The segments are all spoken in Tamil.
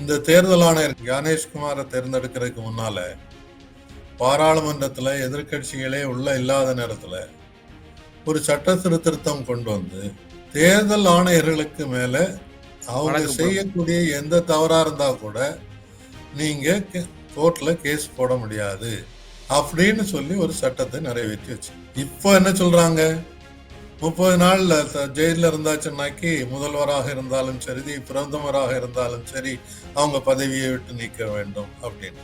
இந்த தேர்தல் ஆணையர் ஞானேஷ்குமாரை தேர்ந்தெடுக்கிறதுக்கு முன்னால பாராளுமன்றத்துல எதிர்க்கட்சிகளே உள்ள இல்லாத நேரத்துல ஒரு சட்ட திருத்தம் கொண்டு வந்து தேர்தல் ஆணையர்களுக்கு மேல அவங்க. செய்யக்கூடிய எந்த தவறா இருந்தா கூட நீங்க கோர்ட்ல கேஸ் போட முடியாது அப்படின்னு சொல்லி ஒரு சட்டத்தை நிறைவேற்றி வச்சு இப்போ என்ன சொல்றாங்க முப்பது நாள்ல த- ஜெயில்ல இருந்தாச்சுன்னாக்கி முதல்வராக இருந்தாலும் சரி பிரதமராக இருந்தாலும் சரி அவங்க பதவியை விட்டு நீக்க வேண்டும் அப்படின்னு.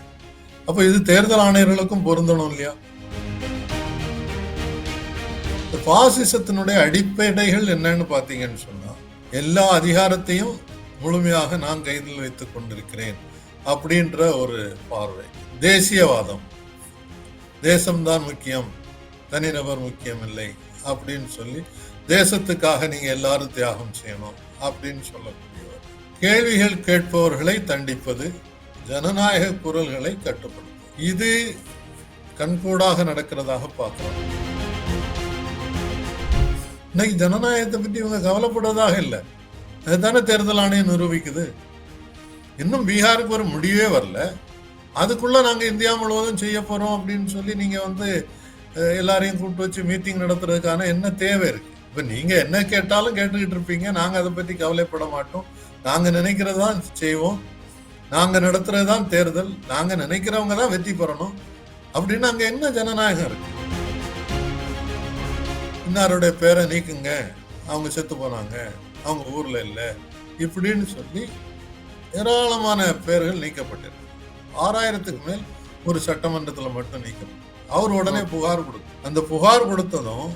அப்ப இது தேர்தல் ஆணையர்களுக்கும் பொருந்தணும் இல்லையா? இந்த பாசிசத்தினுடைய அடிப்படைகள் என்னன்னு பாத்தீங்கன்னு சொன்னா எல்லா அதிகாரத்தையும் முழுமையாக நான் கைதில் வைத்துக் கொண்டிருக்கிறேன் அப்படின்ற ஒரு பார்வை. தேசியவாதம். தேசம்தான் முக்கியம் தனிநபர் முக்கியம் இல்லை. அப்படின்னு சொல்லி தேசத்துக்காக நீங்க எல்லாரும் தியாகம் செய்யணும் அப்படின்னு சொல்லக்கூடியவர். கேள்விகள் கேட்பவர்களை தண்டிப்பது ஜனநாயக குரல்களை கட்டுப்படுத்தும் இது கண்கூடாக நடக்கிறதாக பார்க்கிறோம். இன்னைக்கு ஜனநாயகத்தை பற்றி இவங்க கவலைப்படுவதாக இல்லை. அதுதானே தேர்தல் ஆணையம் நிரூபிக்குது. இன்னும் பீகாருக்கு ஒரு முடிவே வரல. அதுக்குள்ள நாங்க இந்தியா முழுவதும் செய்ய போறோம் அப்படின்னு சொல்லி நீங்க வந்து எல்லாரையும் கூப்பிட்டு வச்சு மீட்டிங் நடத்துறதுக்கான என்ன தேவை இருக்கு? இப்ப நீங்க என்ன கேட்டாலும் கேட்டுக்கிட்டு இருப்பீங்க. நாங்க அதை பத்தி கவலைப்பட மாட்டோம். நாங்க நினைக்கிறதான் செய்வோம். நாங்க நடத்துறதுதான் தேர்தல். நாங்க நினைக்கிறவங்க தான் வெற்றி பெறணும். அப்படின்னு அங்க என்ன ஜனநாயகம் இருக்கு? இன்னாருடைய பேரை நீக்குங்க. அவங்க செத்து போனாங்க. அவங்க ஊர்ல இல்லை. இப்படின்னு சொல்லி ஏராளமான பேர்கள் நீக்கப்பட்டிருக்கு. ஆறாயிரத்துக்கு மேல் ஒரு சட்டமன்றத்தில் மட்டும் நீக்கப்படும் அவர் உடனே புகார் கொடுக்கும். அந்த புகார் கொடுத்ததும்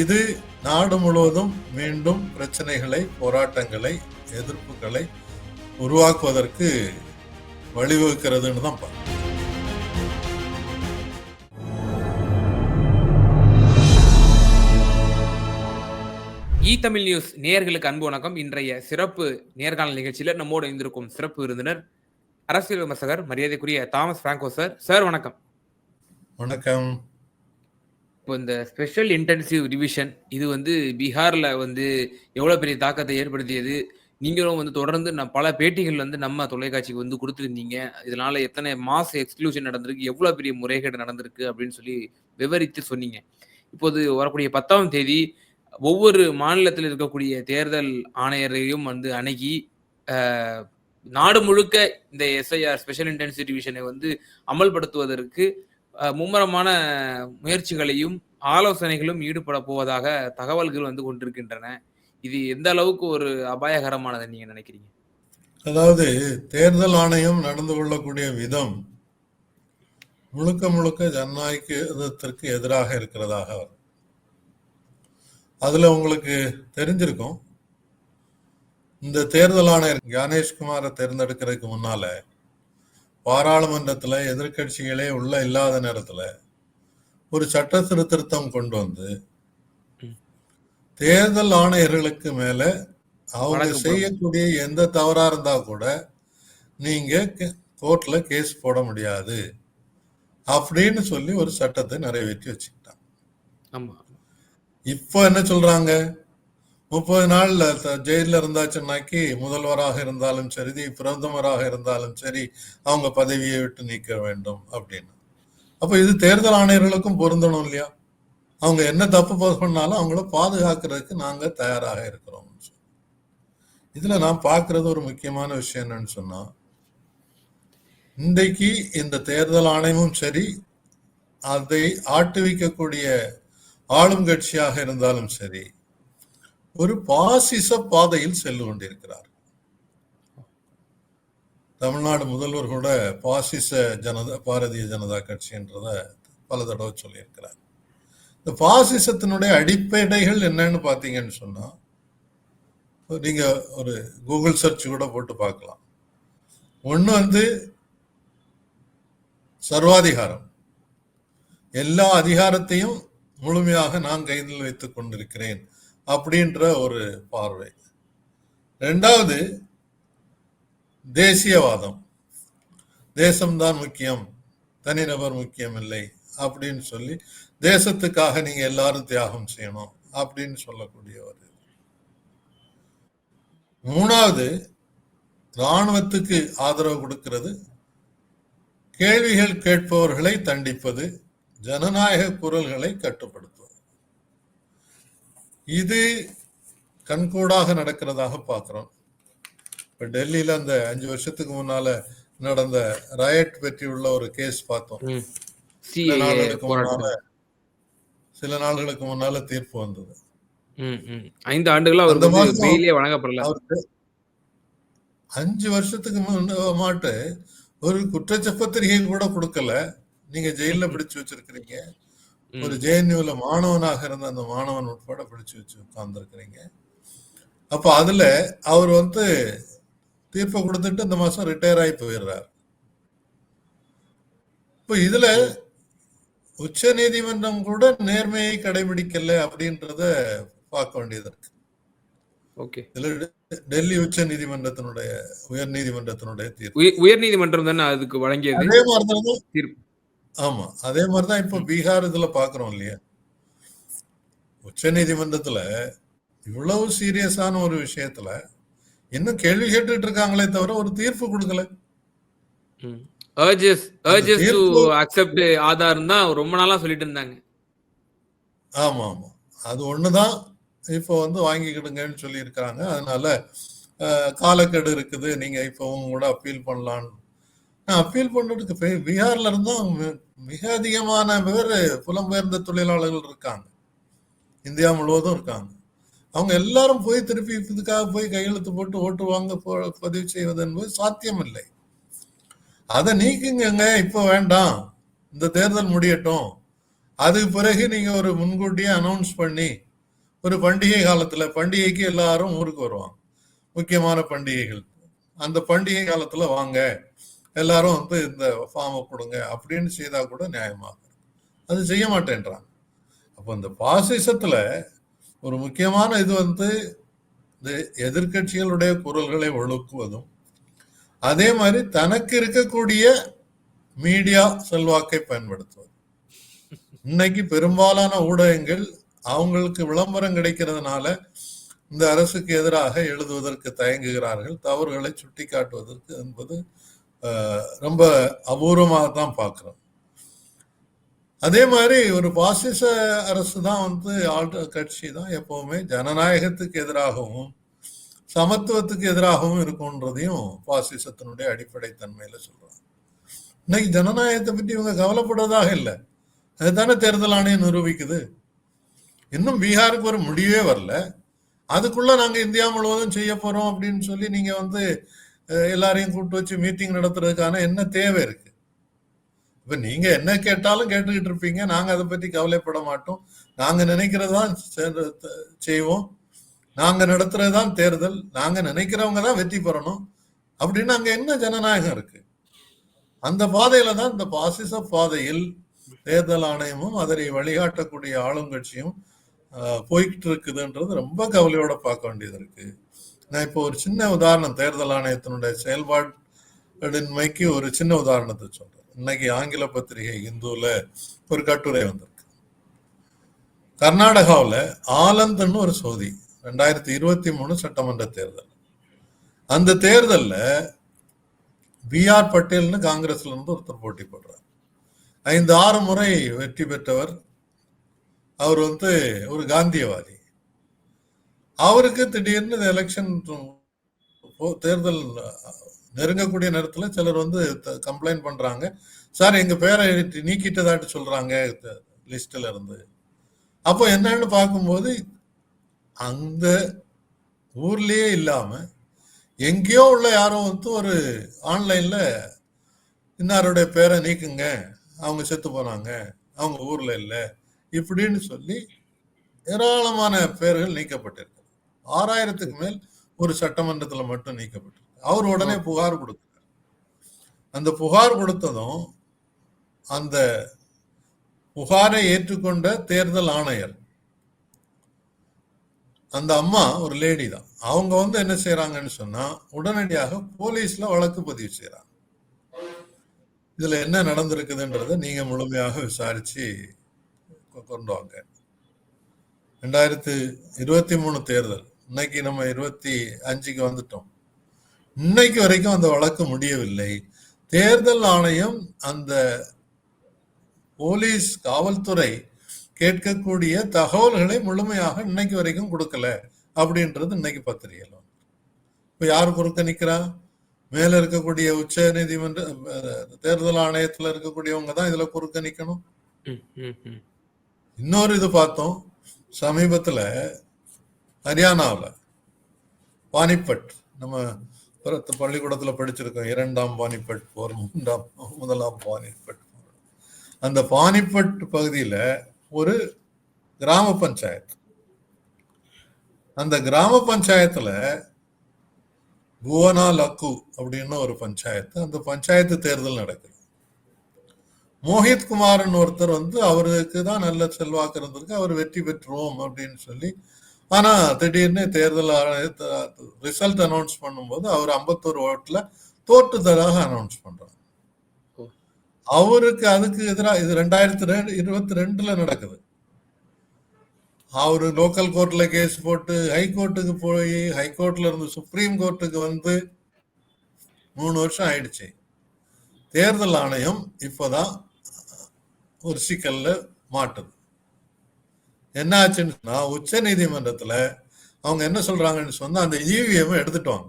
இது நாடு முழுவதும் மீண்டும் பிரச்சனைகளை போராட்டங்களை எதிர்ப்புகளை உருவாக்குவதற்கு வழிவகுக்கிறதுன்னு தான் பார்க்கணும். இ தமிழ் நியூஸ் நேயர்களுக்கு அன்பு வணக்கம். இன்றைய சிறப்பு நேர்காணல் நிகழ்ச்சியில நம்மோடு இருந்திருக்கும் சிறப்பு விருந்தினர் அரசியல் விமர்சகர் மரியாதைக்குரிய தாமஸ் பிராங்கோ சார். சார் வணக்கம். வணக்கம். இப்போ இந்த ஸ்பெஷல் இன்டென்சிவ் டிவிஷன் இது வந்து பீகாரில் வந்து எவ்வளோ பெரிய தாக்கத்தை ஏற்படுத்தியது? நீங்களும் வந்து தொடர்ந்து நான் பல பேட்டிகள் வந்து நம்ம தொலைக்காட்சிக்கு வந்து கொடுத்துருந்தீங்க. இதனால எத்தனை மாஸ் எக்ஸ்க்ளூஷன் நடந்திருக்கு எவ்வளோ பெரிய முறைகேடு நடந்திருக்கு அப்படின்னு சொல்லி விவரித்து சொன்னீங்க. இப்போது வரக்கூடிய பத்தாம் தேதி ஒவ்வொரு மாநிலத்தில் இருக்கக்கூடிய தேர்தல் ஆணையரையும் வந்து அணுகி நாடு முழுக்க இந்த எஸ்ஐஆர் ஸ்பெஷல் இன்டென்சிவ் டிவிஷனை வந்து அமல்படுத்துவதற்கு மும்முரமான முயற்சிகளையும் ஆலோசனைகளும் ஈடுபட போவதாக தகவல்கள் வந்து கொண்டிருக்கின்றன. இது எந்த அளவுக்கு ஒரு அபாயகரமானது நீங்க நினைக்கிறீங்க? அதாவது தேர்தல் ஆணையம் நடந்து கொள்ளக்கூடிய விதம் முழுக்க முழுக்க ஜனநாயகத்திற்கு எதிராக இருக்கிறதாக. வரும். அதுல உங்களுக்கு தெரிஞ்சிருக்கும். இந்த தேர்தல் ஆணையர் ஞானேஷ்குமாரை தேர்ந்தெடுக்கிறதுக்கு முன்னால பாராளுமன்றத்துல எதிர்க்கட்சிகளே உள்ள இல்லாத நேரத்துல ஒரு சட்ட திருத்தம் கொண்டு வந்து. தேர்தல் ஆணையர்களுக்கு மேல அவங்க. செய்யக்கூடிய எந்த தவறா இருந்தா கூட நீங்க கோர்ட்ல கேஸ் போட முடியாது அப்படின்னு சொல்லி ஒரு சட்டத்தை நிறைவேற்றி வச்சுக்கிட்டாங்க இப்போ என்ன சொல்றாங்க முப்பது நாள்ல ஜெயில இருந்தாச்சுன்னாக்கி முதல்வராக இருந்தாலும் சரி பிரதமராக இருந்தாலும் சரி அவங்க பதவியை விட்டு நீக்க வேண்டும் அப்படின்னு. அப்ப இது தேர்தல் ஆணையர்களுக்கும் பொருந்தணும் இல்லையா? அவங்க என்ன தப்பு பண்ணாலும் அவங்கள பாதுகாக்கிறதுக்கு நாங்க தயாராக இருக்கிறோம் இதுல நான் பார்க்கிறது ஒரு முக்கியமான விஷயம் என்னன்னு சொன்னா இன்றைக்கு இந்த தேர்தல் ஆணையமும் சரி அதை ஆட்டுவிக்கக்கூடிய ஆளும் கட்சியாக இருந்தாலும் சரி ஒரு பாசிச பாதையில் செல்லு கொண்டிருக்கிறார். தமிழ்நாடு முதல்வர் கூட பாசிச ஜனதா பாரதிய ஜனதா கட்சின்றத பல தடவை சொல்லியிருக்கிறார். இந்த பாசிசத்தினுடைய அடிப்படைகள் என்னன்னு பார்த்தீங்கன்னு சொன்னா நீங்க ஒரு கூகுள் சர்ச் கூட போட்டு பார்க்கலாம். ஒன்று வந்து சர்வாதிகாரம். எல்லா அதிகாரத்தையும் முழுமையாக நான் கைதில் வைத்துக் கொண்டிருக்கிறேன். அப்படின்ற ஒரு பார்வை. ரெண்டாவது தேசியவாதம். தேசம்தான் முக்கியம் தனிநபர் முக்கியம் இல்லை அப்படின்னு சொல்லி தேசத்துக்காக நீங்க எல்லாரும் தியாகம் செய்யணும் அப்படின்னு சொல்லக்கூடிய ஒரு மூணாவது ராணுவத்துக்கு ஆதரவு கொடுக்கிறது கேள்விகள் கேட்பவர்களை தண்டிப்பது ஜனநாயக குரல்களை கட்டுப்படுத்துவது. இது கண்கூடாக நடக்கிறதாக பார்க்கிறோம். இப்ப டெல்லியில அந்த அஞ்சு வருஷத்துக்கு முன்னால நடந்த ரயட் பற்றி உள்ள ஒரு கேஸ் பார்த்தோம். சில நாள்களுக்கு முன்னால சில நாள்களுக்கு முன்னால தீர்ப்பு வந்தது. ஐந்து ஆண்டுகளா அந்த பெயிலே வழங்கப்படல. அஞ்சு வருஷத்துக்கு முன்ன மாட்டு ஒரு குற்றச்சப்பத்திரிகை கூட கொடுக்கல. நீங்க ஜெயில பிடிச்சு வச்சிருக்கிறீங்க. ஒரு ஜேஎன்யூல மாணவனாக இருந்த அந்த மாணவன் உட்பட பிடிச்சு வச்சு உட்கார்ந்துருக்கிறீங்க. அப்ப அதுல அவர் வந்து தீர்ப்பை கொடுத்துட்டு இந்த மாசம் ரிட்டையர் ஆகி போயிடுறார். இப்ப இதுல உச்ச நீதிமன்றம் கூட நேர்மையை கடைபிடிக்கல அப்படின்றத பார்க்க வேண்டியது இருக்கு. ஓகே. டெல்லி உச்ச நீதிமன்றத்தினுடைய உயர் நீதிமன்றத்தினுடைய தீர்ப்பு. உய- உயர்நீதிமன்றம் தானே அதுக்கு வழங்கியது? அதே மாதிரிதான் தீர்ப்பு. ஆமா. அதே மாதிரிதான் இப்ப பீகார் இதுல பாக்குறோம் இல்லையா? உச்ச நீதிமன்றத்துல இவ்வளவு சீரியஸான ஒரு விஷயத்துல இன்னும் கேள்வி கேட்டுட்டு இருக்காங்களே தவிர ஒரு தீர்ப்பு கொடுக்கல. அர்ஜஸ் அர்ஜஸ் டு தீர்ப்பு அக்செப்ட் ஆதார் தான் ரொம்ப நாளா சொல்லிட்டு இருந்தாங்க ஆமா ஆமா அது ஒண்ணுதான் இப்போ வந்து வாங்கிக்கிடுங்கன்னு சொல்லி இருக்காங்க அதனால காலக்கெடு இருக்குது. நீங்க இப்போ உங்க கூட அப்பீல் பண்ணலான்னு அப்பீல் பண்றதுக்கு பீகார்ல இருந்தும் மிக அதிகமான பேர் புலம்பெயர்ந்த தொழிலாளர்கள் இருக்காங்க. இந்தியா முழுவதும் இருக்காங்க. அவங்க எல்லாரும் போய் திருப்பி இதுக்காக போய் கையெழுத்து போட்டு ஓட்டு வாங்க போ- பதிவு செய்வது என்பது சாத்தியம் இல்லை அதை நீக்குங்க இப்ப வேண்டாம். இந்த தேர்தல் முடியட்டும். அதுக்கு பிறகு நீங்க ஒரு முன்கூட்டியே அனௌன்ஸ் பண்ணி ஒரு பண்டிகை காலத்துல பண்டிகைக்கு எல்லாரும் ஊருக்கு வருவாங்க. முக்கியமான பண்டிகைகள். அந்த பண்டிகை காலத்துல வாங்க. எல்லாரும் வந்து இந்த ஃபார்மை கொடுங்க அப்படின்னு செய்தால் கூட நியாயமாகும் அது செய்ய மாட்டேன்றாங்க. அப்போ இந்த பாசிசத்தில் ஒரு முக்கியமான இது வந்து இந்த எதிர்க்கட்சிகளுடைய குரல்களை ஒழுக்குவதும் அதே மாதிரி தனக்கு இருக்கக்கூடிய மீடியா செல்வாக்கை பயன்படுத்துவது இன்னைக்கு பெரும்பாலான ஊடகங்கள் அவங்களுக்கு விளம்பரம் கிடைக்கிறதுனால இந்த அரசுக்கு எதிராக எழுதுவதற்கு தயங்குகிறார்கள் தவறுகளை சுட்டி காட்டுவதற்கு என்பது ரொம்ப அபூர்வமாக தான் பார்க்குறோம். அதே மாதிரி ஒரு பாசிச அரசு தான் வந்து ஆள்ற கட்சி தான் எப்பவுமே ஜனநாயகத்துக்கு எதிராகவும் சமத்துவத்துக்கு எதிராகவும் இருக்கும்ன்றதையும் பாசிசத்தினுடைய அடிப்படை தன்மையில சொல்றாங்க. இன்னைக்கு ஜனநாயகத்தை பற்றி இவங்க கவலைப்படுறதாக இல்லை. அதுதானே தேர்தல் ஆணையம் நிரூபிக்குது. இன்னும் பீகாருக்கு ஒரு முடிவே வரல. அதுக்குள்ள நாங்க இந்தியா முழுவதும் செய்ய போறோம் அப்படின்னு சொல்லி நீங்க வந்து எல்லாரையும் கூப்பிட்டு வச்சு மீட்டிங் நடத்துறதுக்கான என்ன தேவை இருக்கு? இப்ப நீங்க என்ன கேட்டாலும் கேட்டுக்கிட்டு இருப்பீங்க. நாங்க அதை பத்தி கவலைப்பட மாட்டோம். நாங்க நினைக்கிறதான் செய்வோம். நாங்க நடத்துறதுதான் தேர்தல். நாங்க நினைக்கிறவங்க தான் வெற்றி பெறணும். அப்படின்னு அங்க என்ன ஜனநாயகம் இருக்கு? அந்த பாதையில தான் இந்த பாசிச பாதையில் தேர்தல் ஆணையமும் அதனை வழிகாட்டக்கூடிய ஆளுங்கட்சியும் போய்கிட்டு இருக்குதுன்றது ரொம்ப கவலையோட பார்க்க வேண்டியது இருக்கு. நான் இப்போ ஒரு சின்ன உதாரணம் தேர்தல் ஆணையத்தினுடைய செயல்பாடின்மைக்கு ஒரு சின்ன உதாரணத்தை சொல்றேன். இன்னைக்கு ஆங்கில பத்திரிகை இந்துல ஒரு கட்டுரை வந்திருக்கு. கர்நாடகாவுல ஆலந்த்னு ஒரு சோதி ரெண்டாயிரத்தி இருபத்தி மூணு சட்டமன்ற தேர்தல். அந்த தேர்தல்ல பி ஆர் பட்டேல்னு காங்கிரஸ்ல இருந்து ஒருத்தர் போட்டி போடுறார். ஐந்து ஆறு முறை வெற்றி பெற்றவர். அவர் வந்து ஒரு காந்தியவாதி. அவருக்கு திடீர்னு இந்த எலெக்ஷன் தேர்தல் நெருங்கக்கூடிய நேரத்தில் சிலர் வந்து கம்ப்ளைண்ட் பண்றாங்க. சார் எங்க பேரை நீக்கிட்டதாட்டு சொல்றாங்க லிஸ்டில் இருந்து. அப்போ என்னன்னு பார்க்கும்போது அந்த ஊர்லேயே இல்லாம எங்கேயோ உள்ள யாரோ வந்து ஒரு ஆன்லைன்ல இன்னாருடைய பேரை நீக்குங்க அவங்க செத்து போனாங்க அவங்க ஊர்ல இல்லை. இப்படின்னு சொல்லி ஏராளமான பேர்கள் நீக்கப்பட்டிருக்கு. ஆறாயிரத்துக்கு மேல் ஒரு சட்டமன்றத்துல மட்டும் நீக்கப்பட்டிருக்கு. அவர் உடனே புகார் கொடுக்கிறார். அந்த புகார் கொடுத்ததும் அந்த புகாரை ஏற்றுக்கொண்ட தேர்தல் ஆணையர் அந்த அம்மா ஒரு லேடி தான். அவங்க வந்து என்ன செய்யறாங்கன்னு சொன்னா உடனடியாக போலீஸ்ல வழக்கு பதிவு செய்யறாங்க இதுல என்ன நடந்திருக்குதுன்றத நீங்க முழுமையாக விசாரிச்சு கொண்டு வாங்க. ரெண்டாயிரத்து இருபத்தி மூணு தேர்தல் இன்னைக்கு நம்ம இருபத்தி அஞ்சுக்கு வந்துட்டோம். இன்னைக்கு வரைக்கும் அந்த வழக்கு முடியவில்லை. தேர்தல் ஆணையம் அந்த போலீஸ் காவல்துறை கேட்கக்கூடிய தகவல்களை முழுமையாக இன்னைக்கு வரைக்கும் கொடுக்கல அப்படின்றது இன்னைக்கு பத்திரிகையில். இப்ப யார் குறுக்க நிக்கிறா? மேல இருக்கக்கூடிய உச்ச நீதிமன்ற தேர்தல் ஆணையத்துல இருக்கக்கூடியவங்க தான் இதுல குறுக்க நிக்கணும். இன்னொரு இது பார்த்தோம். சமீபத்துல ஹரியானாவுல பானிபட் நம்ம பிறத்த பள்ளிக்கூடத்துல படிச்சிருக்கோம் இரண்டாம் பானிபட் போர் மூன்றாம் முதலாம் பானிபட் போர். அந்த பானிபட் பகுதியில ஒரு கிராம பஞ்சாயத்து. அந்த கிராம பஞ்சாயத்துல புவனா லக்கு அப்படின்னு ஒரு பஞ்சாயத்து அந்த பஞ்சாயத்து தேர்தல் நடக்குது. மோஹித் குமார்னு ஒருத்தர் வந்து அவருக்கு தான் நல்ல செல்வாக்கு இருந்திருக்கு அவர் வெற்றி பெற்றுவோம் அப்படின்னு சொல்லி ஆனா திடீர்னு தேர்தல் ரிசல்ட் அனௌன்ஸ் பண்ணும்போது அவர் ஐம்பத்தோரு ஓட்டுல தோற்றுதலாக அனௌன்ஸ் பண்றாங்க ஓ. அவருக்கு அதுக்கு எதிராக இது ரெண்டாயிரத்தி ரெண்டு இருபத்தி ரெண்டுல நடக்குது. அவரு லோக்கல் கோர்ட்ல கேஸ் போட்டு ஹை கோர்ட்டுக்கு போய் ஹை கோர்ட்ல இருந்து சுப்ரீம் கோர்ட்டுக்கு வந்து மூணு வருஷம் ஆயிடுச்சு. தேர்தல் ஆணையம் இப்போதான் ஒரு சிக்கல்ல மாட்டுது. என்ன ஆச்சுன்னு சொன்னா உச்ச நீதிமன்றத்துல அவங்க என்ன சொல்றாங்கன்னு சொன்னா அந்த இவிஎம் எடுத்துட்டோம்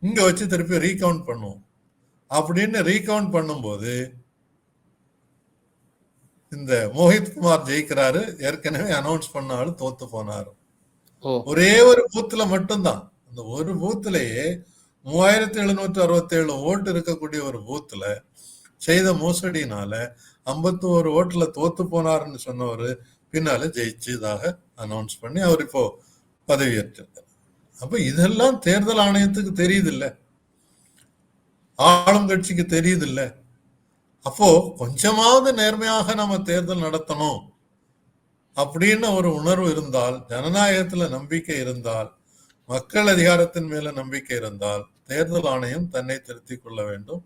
இங்க வச்சு திருப்பி ரீகவுண்ட் பண்ணுவோம். அப்படின்னு ரீகவுண்ட் பண்ணும்போது இந்த மோஹித் குமார் ஜெயிக்கிறாரு. ஏற்கனவே அனௌன்ஸ் பண்ணாலும் தோத்து போனாரு. ஒரே ஒரு பூத்துல மட்டும்தான். அந்த ஒரு பூத்திலேயே மூவாயிரத்தி எழுநூற்றி அறுபத்தி ஏழு ஓட்டு இருக்கக்கூடிய ஒரு பூத்துல செய்த மோசடினால ஐம்பத்தோரு ஓட்டுல தோத்து போனாருன்னு சொன்னவர் பின்னால ஜெயிச்சதாக அனௌன்ஸ் பண்ணி அவர் இப்போ பதவியேற்றிருக்கார் அப்ப இதெல்லாம் தேர்தல் ஆணையத்துக்கு தெரியுது இல்ல ஆளும் கட்சிக்கு தெரியுது இல்ல அப்போ கொஞ்சமாவது நேர்மையாக நம்ம தேர்தல் நடத்தணும் அப்படின்னு ஒரு உணர்வு இருந்தால் ஜனநாயகத்துல நம்பிக்கை இருந்தால் மக்கள் அதிகாரத்தின் மேல நம்பிக்கை இருந்தால் தேர்தல் ஆணையம் தன்னை திருத்திக் கொள்ள வேண்டும்.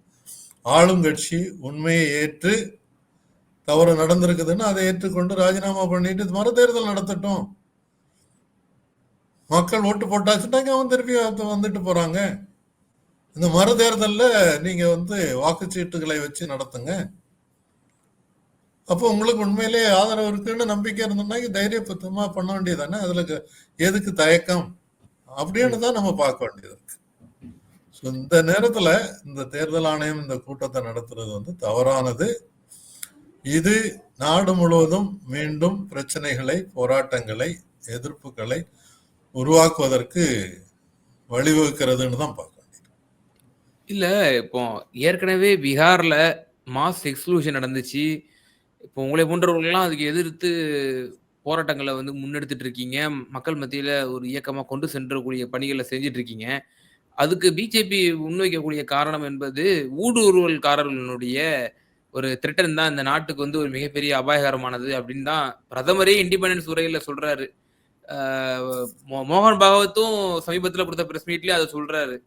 ஆளுங்கட்சி உண்மையை ஏற்று தவறு நடந்திருக்குதுன்னு அதை ஏற்றுக்கொண்டு ராஜினாமா பண்ணிட்டு மறு தேர்தல் நடத்தட்டும். மக்கள் ஓட்டு போட்டாச்சுட்டாங்க அவன் திருப்பி வந்துட்டு போறாங்க. இந்த மறு தேர்தல்ல நீங்க வந்து வாக்குச்சீட்டுகளை வச்சு நடத்துங்க. அப்போ உங்களுக்கு உண்மையிலே ஆதரவு இருக்குன்னு நம்பிக்கை இருந்ததுன்னா தைரியபத்தமா பண்ண வேண்டியதானே அதுல எதுக்கு தயக்கம்? அப்படின்னு தான் நம்ம பார்க்க வேண்டியது இருக்கு. ஸோ இந்த நேரத்துல இந்த தேர்தல் ஆணையம் இந்த கூட்டத்தை நடத்துறது வந்து தவறானது. இது நாடு முழுவதும் மீண்டும் பிரச்சனைகளை போராட்டங்களை எதிர்ப்புகளை உருவாக்குவதற்கு வழிவகுக்கிறதுன்னு தான் பார்க்க வேண்டியது. இல்ல இப்போ ஏற்கனவே பீகார்ல மாஸ் எக்ஸ்க்ளூஷன் நடந்துச்சு. இப்போ உங்களை போன்றவர்கள்லாம் அதுக்கு எதிர்த்து போராட்டங்களை வந்து முன்னெடுத்துட்டு இருக்கீங்க. மக்கள் மத்தியில ஒரு இயக்கமாக கொண்டு சென்றக்கூடிய பணிகளை செஞ்சுட்டு இருக்கீங்க. அதுக்கு பிஜேபி முன்வைக்கக்கூடிய காரணம் என்பது ஊடுருவல்காரர்களுடைய ஒரு திருட்டன் தான் இந்த நாட்டுக்கு வந்து ஒரு மிகப்பெரிய அபாயகரமானது அப்படின்னு தான் பிரதமரே இண்டிபெண்டன்ஸ் உரையில சொல்றாரு. மோ- மோகன் பாகவத்தும் சமீபத்துல கொடுத்த பிரஸ் மீட்லயே அதை சொல்றாரு.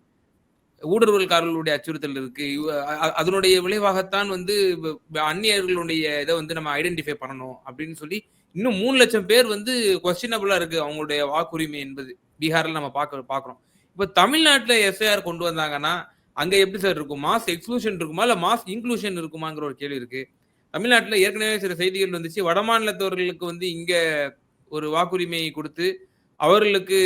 ஊடுருவல்காரர்களுடைய அச்சுறுத்தல் இருக்கு. அதனுடைய விளைவாகத்தான் வந்து அந்நியர்களுடைய இதை வந்து நம்ம ஐடென்டிஃபை பண்ணணும் அப்படின்னு சொல்லி இன்னும் மூணு லட்சம் பேர் வந்து கொஸ்டினபிளா இருக்கு அவங்களுடைய வாக்குரிமை என்பது. பீகார்ல நம்ம பார்க்க பார்க்குறோம். இப்போ தமிழ்நாட்டுல எஸ்ஐஆர் கொண்டு வந்தாங்கன்னா அங்க எப்படி சார் இருக்கும்? மாஸ் எக்ஸ்க்ளூஷன் இருக்குமா? இல்ல மாஸ் இன்க்ளூஷன் இருக்குமாங்கிற ஒரு கேள்வி இருக்கு. தமிழ்நாட்டுல ஏற்கனவே சில செய்திகள் வந்துச்சு. வடமாநிலத்தவர்களுக்கு வந்து இங்க ஒரு வாக்குரிமை கொடுத்து அவர்களுக்கு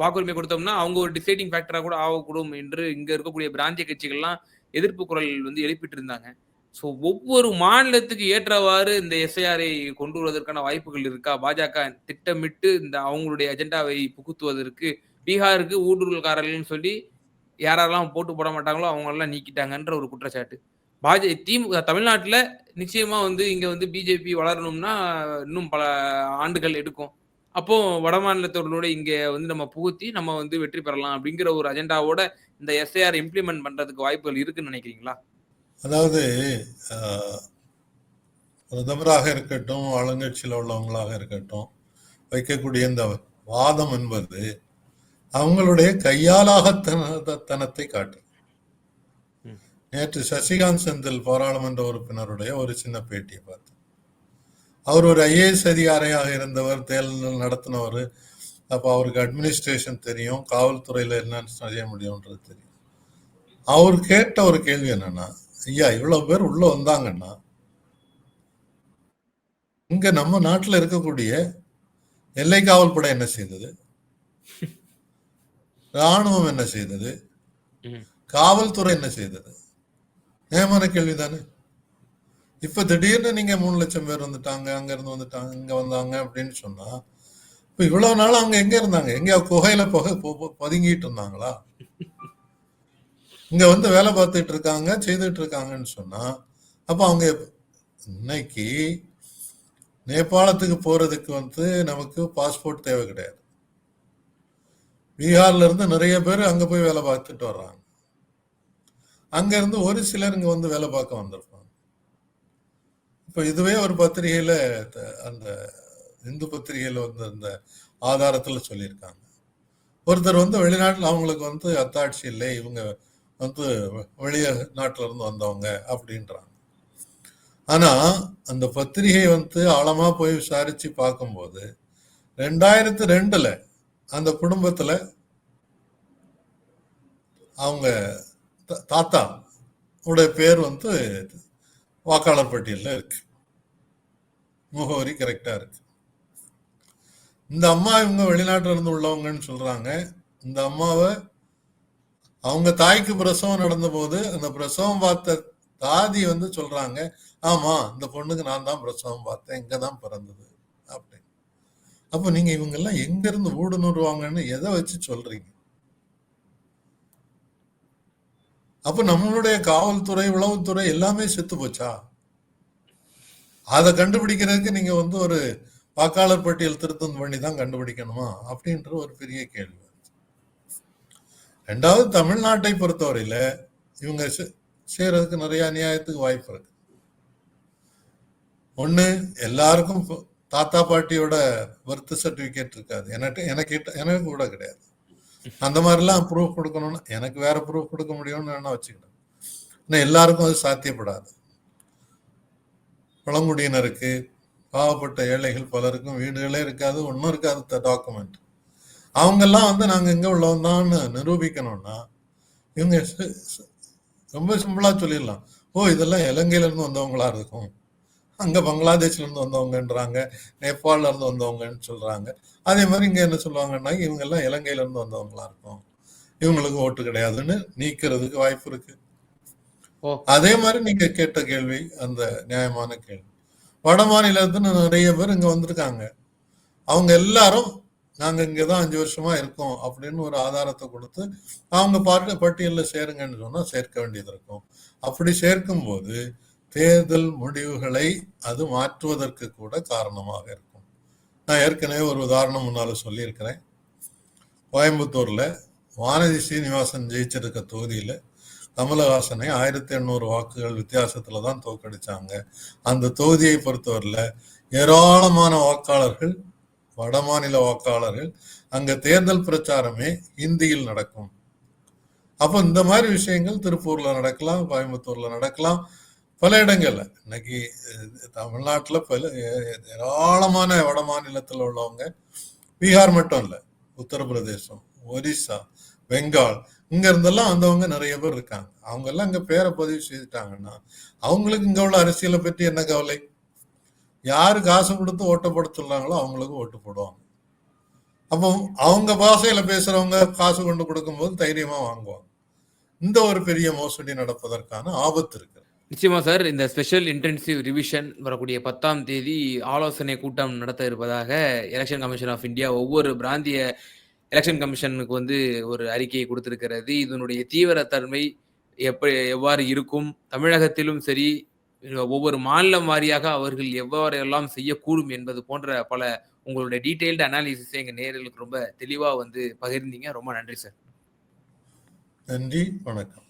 வாக்குரிமை கொடுத்தோம்னா அவங்க ஒரு டிசைடிங் ஃபேக்டரா கூட ஆகக்கூடும் என்று இங்க இருக்கக்கூடிய பிராந்திய கட்சிகள்லாம் எதிர்ப்பு குரல் வந்து எழுப்பிட்டு இருந்தாங்க ஸோ ஒவ்வொரு மாநிலத்துக்கு ஏற்றவாறு இந்த எஸ்ஐஆரை கொண்டு வருவதற்கான வாய்ப்புகள் இருக்கா? பாஜக திட்டமிட்டு இந்த அவங்களுடைய அஜெண்டாவை புகுத்துவதற்கு பீகாருக்கு ஊடுருவல்காரர்கள்னு சொல்லி யாரெல்லாம் போட்டு போட மாட்டாங்களோ அவங்களெல்லாம் நீக்கிட்டாங்கன்ற ஒரு குற்றச்சாட்டு. பாஜ திமுக தமிழ்நாட்டில் நிச்சயமாக வந்து இங்கே வந்து பிஜேபி வளரணும்னா இன்னும் பல ஆண்டுகள் எடுக்கும். அப்போ வட மாநிலத்தவர்களோட இங்கே வந்து நம்ம புகுத்தி நம்ம வந்து வெற்றி பெறலாம் அப்படிங்கிற ஒரு அஜெண்டாவோட இந்த எஸ்ஐஆர் இம்ப்ளிமெண்ட் பண்ணுறதுக்கு வாய்ப்புகள் இருக்குன்னு நினைக்கிறீங்களா? அதாவது பிரதமராக இருக்கட்டும் ஆளுங்கட்சியில் உள்ளவங்களாக இருக்கட்டும் வைக்கக்கூடிய இந்த வாதம் என்பது அவங்களுடைய கையாலாக தனத்தை காட்டு. நேற்று சசிகாந்த் செந்தில் பாராளுமன்ற உறுப்பினருடைய ஒரு சின்ன பேட்டியை பார்த்தேன். அவர் ஒரு ஐஏஎஸ் அதிகாரியாக இருந்தவர் தேர்தல் நடத்தினவர். அப்போ அவருக்கு அட்மினிஸ்ட்ரேஷன் தெரியும் காவல்துறையில் என்னன்னு செய்ய முடியும்ன்றது தெரியும். அவர் கேட்ட ஒரு கேள்வி என்னன்னா ஐயா இவ்வளவு பேர் உள்ள வந்தாங்கன்னா இங்க நம்ம நாட்டில் இருக்கக்கூடிய எல்லை காவல் படை என்ன செய்தது? ராணுவம் என்ன செய்தது. காவல்துறை என்ன செய்தது? நியமன கேள்விதானே. இப்ப திடீர்னு நீங்க மூணு லட்சம் பேர் வந்துட்டாங்க அங்க இருந்து வந்துட்டாங்க இங்க வந்தாங்க அப்படின்னு சொன்னா இப்ப இவ்வளவு நாள் அவங்க எங்க இருந்தாங்க? எங்க குகையில புகை பதுங்கிட்டு இருந்தாங்களா? இங்க வந்து வேலை பார்த்துட்டு இருக்காங்க செய்துட்டு இருக்காங்கன்னு சொன்னா அப்ப அவங்க இன்னைக்கு நேபாளத்துக்கு போறதுக்கு வந்து நமக்கு பாஸ்போர்ட் தேவை கிடையாது. பீகார்ல இருந்து நிறைய பேர் அங்க போய் வேலை பார்த்துட்டு வர்றாங்க. அங்க இருந்து ஒரு சிலர் இங்க வந்து வேலை பார்க்க வந்திருப்பாங்க. இப்ப இதுவே ஒரு பத்திரிகையில த- அந்த இந்து பத்திரிகையில வந்து அந்த ஆதாரத்துல சொல்லியிருக்காங்க. ஒருத்தர் வந்து வெளிநாட்டில் அவங்களுக்கு வந்து அத்தாட்சி இல்லை இவங்க வந்து வெளிய நாட்டில இருந்து வந்தவங்க அப்படின்றாங்க. ஆனா அந்த பத்திரிகை வந்து ஆழமா போய் விசாரிச்சு பார்க்கும்போது ரெண்டாயிரத்தி ரெண்டுல அந்த குடும்பத்தில் அவங்க தாத்தா உடைய பேர் வந்து வாக்காளர் பட்டியலில் இருக்கு. முகவரி கரெக்டாக இருக்கு. இந்த அம்மா இவங்க வெளிநாட்டில் இருந்து உள்ளவங்கன்னு சொல்கிறாங்க இந்த அம்மாவை அவங்க தாய்க்கு பிரசவம் நடந்த போது அந்த பிரசவம் பார்த்த தாதி வந்து சொல்கிறாங்க ஆமாம் இந்த பொண்ணுக்கு நான் தான் பிரசவம் பார்த்தேன் இங்கே தான் பிறந்தது அப்படின்னு. அப்ப நீங்க இவங்க எல்லாம் எங்க இருந்து எதை வச்சு சொல்றீங்க? அப்ப நம்மளுடைய காவல்துறை உளவுத்துறை எல்லாமே செத்து போச்சா? அதை கண்டுபிடிக்கிறதுக்கு நீங்க வந்து ஒரு வாக்காளர் பட்டியல் திருத்தம் பண்ணி தான் கண்டுபிடிக்கணுமா? அப்படின்ற ஒரு பெரிய கேள்வி ரெண்டாவது தமிழ்நாட்டை பொறுத்தவரையில இவங்க செ- செய்யறதுக்கு நிறைய அநியாயத்துக்கு வாய்ப்பு இருக்கு. ஒண்ணு எல்லாருக்கும் தாத்தா பாட்டியோட பர்த் சர்டிபிகேட் இருக்காது. எனக்கு எனக்கு எனக்கு கூட கிடையாது. அந்த மாதிரிலாம் ப்ரூஃப் கொடுக்கணும்னா எனக்கு வேற ப்ரூஃப் கொடுக்க முடியும்னு வேணா வச்சுக்கிட்டேன். ஆனால் எல்லாருக்கும் அது சாத்தியப்படாது. பழங்குடியினருக்கு பாவப்பட்ட ஏழைகள் பலருக்கும் வீடுகளே இருக்காது ஒன்றும் இருக்காது டாக்குமெண்ட் அவங்கெல்லாம் வந்து நாங்கள் எங்கே உள்ளவந்தான்னு நிரூபிக்கணும்னா இவங்க ரொம்ப சிம்பிளாக சொல்லிடலாம். ஓ இதெல்லாம் இலங்கையிலேருந்து வந்தவங்களா இருக்கும். அங்க பங்களாதேஷ்ல இருந்து வந்தவங்கன்றாங்க நேபாள்ல இருந்து வந்தவங்கன்னு சொல்றாங்க. அதே மாதிரி இங்க என்ன சொல்லுவாங்கன்னா இவங்க எல்லாம் இலங்கையில இருந்து வந்தவங்களா இருக்கும். இவங்களுக்கு ஓட்டு கிடையாதுன்னு நீக்கிறதுக்கு வாய்ப்பு இருக்கு. ஓ. அதே மாதிரி நீங்க கேட்ட கேள்வி அந்த நியாயமான கேள்வி. வட மாநிலத்துல நிறைய பேர் இங்க வந்திருக்காங்க. அவங்க எல்லாரும் நாங்க இங்கதான் அஞ்சு வருஷமா இருக்கோம் அப்படின்னு ஒரு ஆதாரத்தை கொடுத்து அவங்க பாட்டு பட்டியல்ல சேருங்கன்னு சொன்னா சேர்க்க வேண்டியது இருக்கும். அப்படி சேர்க்கும் போது தேர்தல் முடிவுகளை அது மாற்றுவதற்கு கூட காரணமாக இருக்கும். நான் ஏற்கனவே ஒரு உதாரணம் முன்னால சொல்லியிருக்கிறேன். கோயம்புத்தூர்ல வானதி சீனிவாசன் ஜெயிச்சிருக்க தொகுதியில கமலஹாசனை ஆயிரத்தி எண்ணூறு வாக்குகள் வித்தியாசத்துல தான் தோக்கடிச்சாங்க அந்த தொகுதியை பொறுத்தவரையில ஏராளமான வாக்காளர்கள் வட மாநில வாக்காளர்கள் அங்க தேர்தல் பிரச்சாரமே ஹிந்தியில் நடக்கும். அப்போ இந்த மாதிரி விஷயங்கள் திருப்பூர்ல நடக்கலாம் கோயம்புத்தூர்ல நடக்கலாம். பல இடங்கள்ல. இன்னைக்கு தமிழ்நாட்டில் பல ஏ- ஏராளமான வட மாநிலத்தில் உள்ளவங்க பீகார் மட்டும் இல்லை உத்தரப்பிரதேசம் ஒரிசா பெங்கால் இங்க இருந்தெல்லாம் வந்தவங்க நிறைய பேர் இருக்காங்க. அவங்க எல்லாம் இங்க பேரை பதிவு செய்துட்டாங்கன்னா அவங்களுக்கு இங்க உள்ள அரசியலை பற்றி என்ன கவலை? யாரு காசு கொடுத்து ஓட்டப்பட சொல்றாங்களோ அவங்களுக்கு ஓட்டு போடுவாங்க. அப்போ அவங்க பாஷையில பேசுறவங்க காசு கொண்டு கொடுக்கும்போது தைரியமா வாங்குவாங்க. இந்த ஒரு பெரிய மோசடி நடப்பதற்கான ஆபத்து இருக்கு. நிச்சயமா சார் இந்த ஸ்பெஷல் இன்டென்சிவ் ரிவிஷன் வரக்கூடிய பத்தாம் தேதி ஆலோசனை கூட்டம் நடத்த இருப்பதாக எலெக்ஷன் கமிஷன் ஆஃப் இந்தியா ஒவ்வொரு பிராந்திய எலெக்ஷன் கமிஷனுக்கு வந்து ஒரு அறிக்கையை கொடுத்திருக்கிறது. இதனுடைய தீவிரத்தன்மை எப்படி எவ்வாறு இருக்கும்? தமிழகத்திலும் சரி ஒவ்வொரு மாநிலம் வாரியாக அவர்கள் எவ்வாறு எல்லாம் செய்யக்கூடும் என்பது போன்ற பல உங்களுடைய டீட்டெயில்டு அனாலிசிஸை எங்கள் நேர்களுக்கு ரொம்ப தெளிவாக வந்து பகிர்ந்தீங்க. ரொம்ப நன்றி சார். நன்றி வணக்கம்.